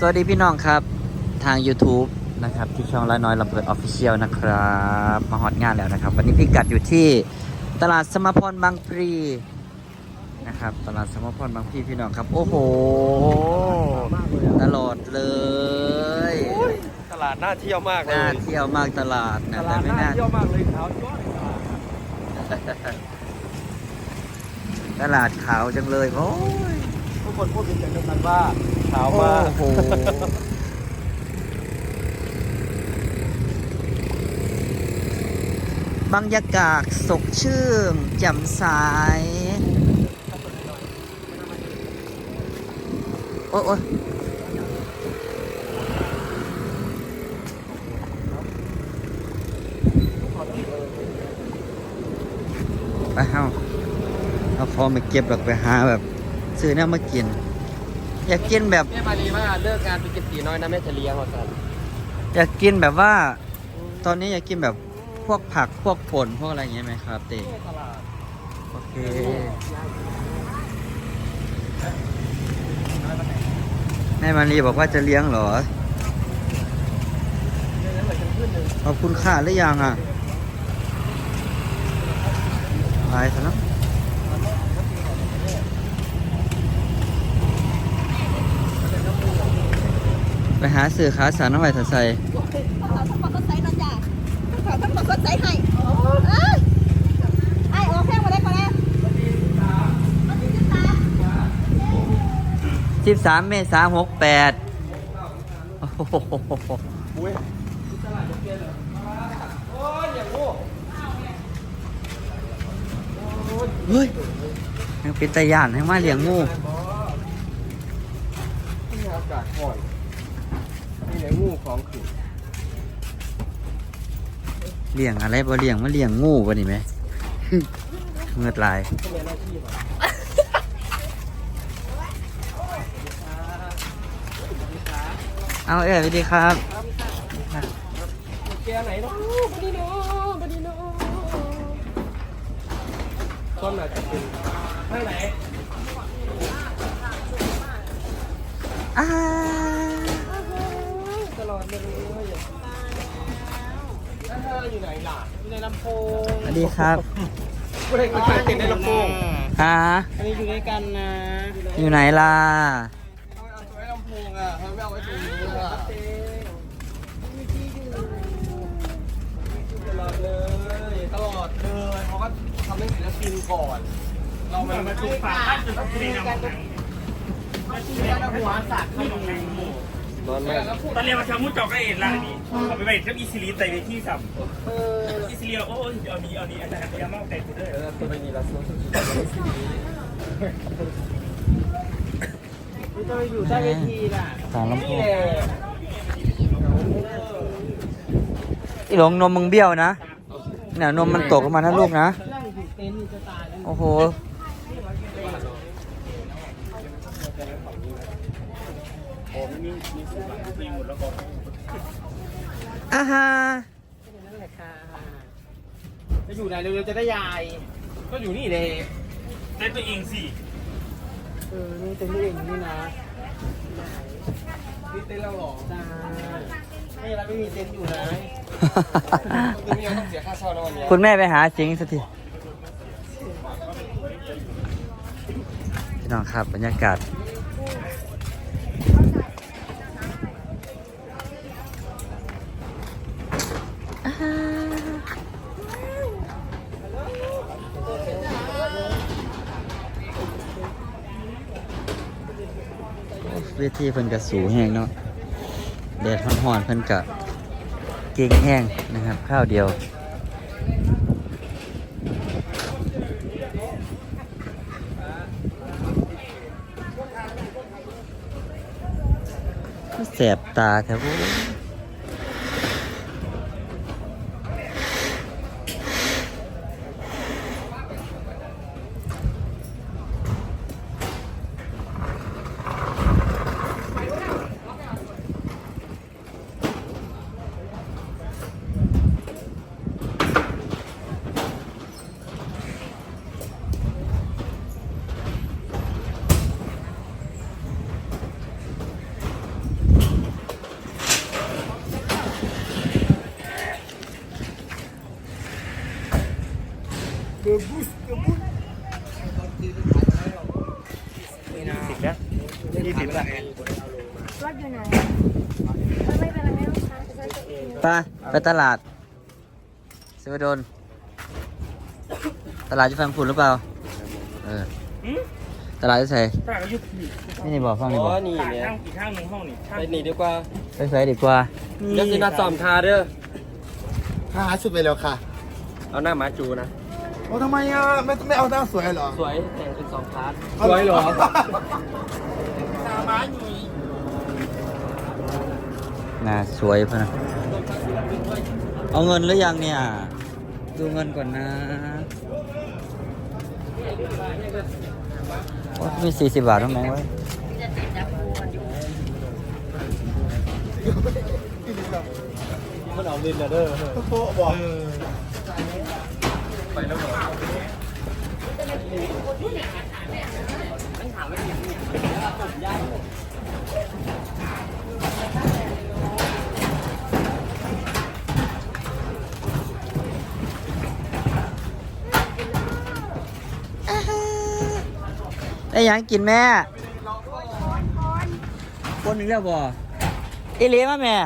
สวัสดีพี่น้องครับทาง YouTube นะครับที่ช่องละน้อยลำเพิดออฟฟิเชียลนะครับมาฮอตงานแล้วนะครับ วันนี้พี่กัดอยู่ที่ตลาดสมพรบางพลีนะครับตลาดสมพรบางพลีพี่น้องครับ โอ้โหตลอดเลยตลาดน่าเที่ยวมากเลน่ายเที่ยวมากตลาดตนะลาแต่ดไม่น่าน่าเที่ยวมากเลยขาวยอดตลาดตลาดขาวจังเลยโอ้ยทุกคนพูดเป็นเสียงเดียวกันว่า ขาวโอ้มากโหบรรยากาศสดชื่นแจ่มใสโอ้ยโอ้ยไปเอาเอาฟอร์มไปเก็บหรอกไปหาแบบ ซื้อเนี่ยมากิน อยากกินแบบ แม่มารีว่าเลิกงานไปกินตีน้อยนะแม่จะเลี้ยงมาสันอยากกินแบบว่า ตอนนี้อยากกินแบบพวกผักพวกผลพวกอะไรอย่างเงี้ยไหมครับเต้ตลาดโอเคแม่มารีบอกว่าจะเลี้ยงเหรอขอบคุณค่าหรือยังอะไปซะเนอ ไปหาสื่อขาสารน้ำไหวถัดใส่ขอทั้งหมดก็ใส่นะจ๊ะขอทั้งหมดก็ใส่ให้เอ้ยไอ้ออกแค่มาได้ก่อนแล้วมันสิบสามสิบสามเมษาหกแปดโอ้โหอุ้ยตลาดจะเปลี่ยนเหรอโอ้ยอย่างโง่เฮ้ยยังเป็นตะยานให้มาเลี้ยงงูที่อากาศก่อน นี่ไหนงูของขึ้นเลี้ยงอะไรบ่เลี้ยงมาเลี้ยงงูบ่นี่ไหม เงือดลายทำไมหน้าที่ป่ะเอาเอ้ยสวัสดีครับ แกไหนเนาะบันนี้เนาะบันนี้เนาะต้นไหนจะเป็นข้างไหน อ้า อดเลยแล้วเธออยู่ไหนล่ะอยู่ในลำโพงสวัสดีครับไม่ได้ไม่ใช่เต็มในลำโพงฮะอันนี้อยู่ด้วยกันนะอยู่ไหนล่ะเอาไว้ลำโพงอะทำไมไม่เอาไว้ตรงนี้อะตลอดเลยตลอดเลยเขาก็ทำให้ศิลปินก่อน เรามันมาถูกฝาท่านจะต้องเรียนหัวสัตว์ที่ นอนมากตอนเรียนมาทำมุ้งจอกก็เอ็นละนี่เอาไปไปกับอีซิลีแต่ในที่สัมอีซิลีโอ้ยเอานี้เอานี้อาจารย์พยายามเอาแต่กูด้วยแล้วตัวนี้ละโซ่อยู่ใต้เวทีล่ะสารลำโพนี่งแหละอีหลงนมมึงเบี้ยวนะเนี่ยนมมันตกลงมานะลูกนะ โอ้โห ผมมีมีสูตรมีหมดแล้วก็ อาฮาจะอยู่ไหนเร็วๆจะได้ยาย ก็อยู่นี่เลยได้ตัวเองสิเออนี่เต็นท์เองนี่นะนี่เต็นท์เราหรอจ้าไม่เราไม่มีเต็นท์อยู่นะตรงนี้เราต้องเสียค่าเช่านะวันนี้คุณแม่ไปหาสิงสักทีพี่น้องครับบรรยากาศ เวทีเพิ่นกระสูแห้งเนาะแดดห้อนๆเพิ่นกะเก่งแห้งนะครับ ข้าวเดียวแสบตาแถว ไหนไม่เป็นไรไม่ต้องค้างฉันตัวเองไปไปตลาดเซเวโดน ตลาดจะฟังฝุ่นหรือเปล่า เอออืมตลาดจะใส่ตลาดก็ยุบนี่นี่บอกฟังนี่อ๋บออกนี่ข้างเนี่ยข้างอีกข้างหนึ่งห้องนี่ข้างไปนี่ดีกว่าไปใส่ดีกว่าเดี๋ยวสินัดสอมทาเด้อหาชุดไปแล้วค่ะ เอาหน้าหมาจูนะโอ้ทำไมอะไม่ไม่เอาหน้าสวยเหรอ สวยแต่งเป็นสองพาร์ทเอาสวยเหรอน่า น่าสวยพะนะเอาเงินหรือยังเนี่ย ดูเงินก่อนนะโอ้มีสี่สิบบาทตรงไหนไว้มันเอาลินนะเด้อโป๊ะบอกไปแล้วเหรอ ได้หยังกินแม่คนอีกแล้วบ่อีหลีมาแม่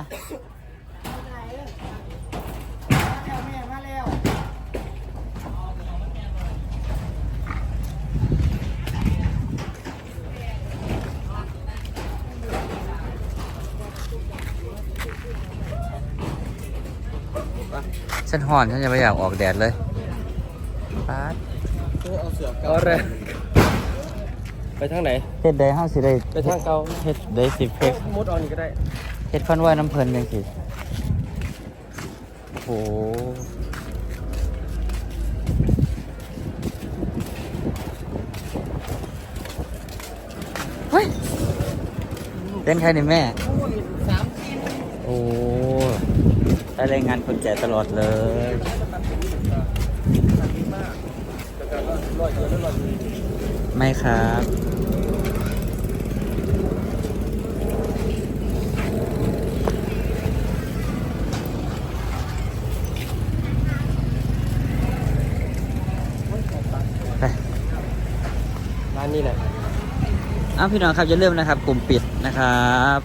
ฉันห่อนฉันจะไม่อยากออกแดดเลยป๊าด เอาเสือเอาแรง ไปทางไหนเฮ็ดได้ห้าสิได้ไปทางเก่าเฮ็ดได้สิเพกมุดเอานี่ก็ได้เฮ็ดฟันไว้น้ำเพลินยังสิโอ้โหเฮ้ยเต้นใครนี่แม่โอ้ได้รายงานคนแก่ตลอดเลย ไม่ครับ ไป ร้านนี้แหละ อ้าวพี่น้องครับอย่าลืมนะครับ กลุ่มปิดนะครับ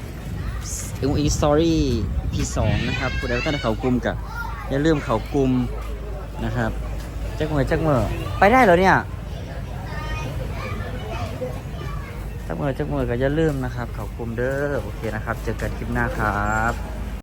อุอีสตอรี่พีสองนะครับผู้ใดท่านเขากลุ่มกับอย่าลืมเขากลุ่มนะครับจักมือจักมือไปได้เหรอเนี่ยจักมือจักมือก็อย่าลืมนะครับเขากลุ่มเด้อโอเคนะครับ เจอกันคลิปหน้าครับ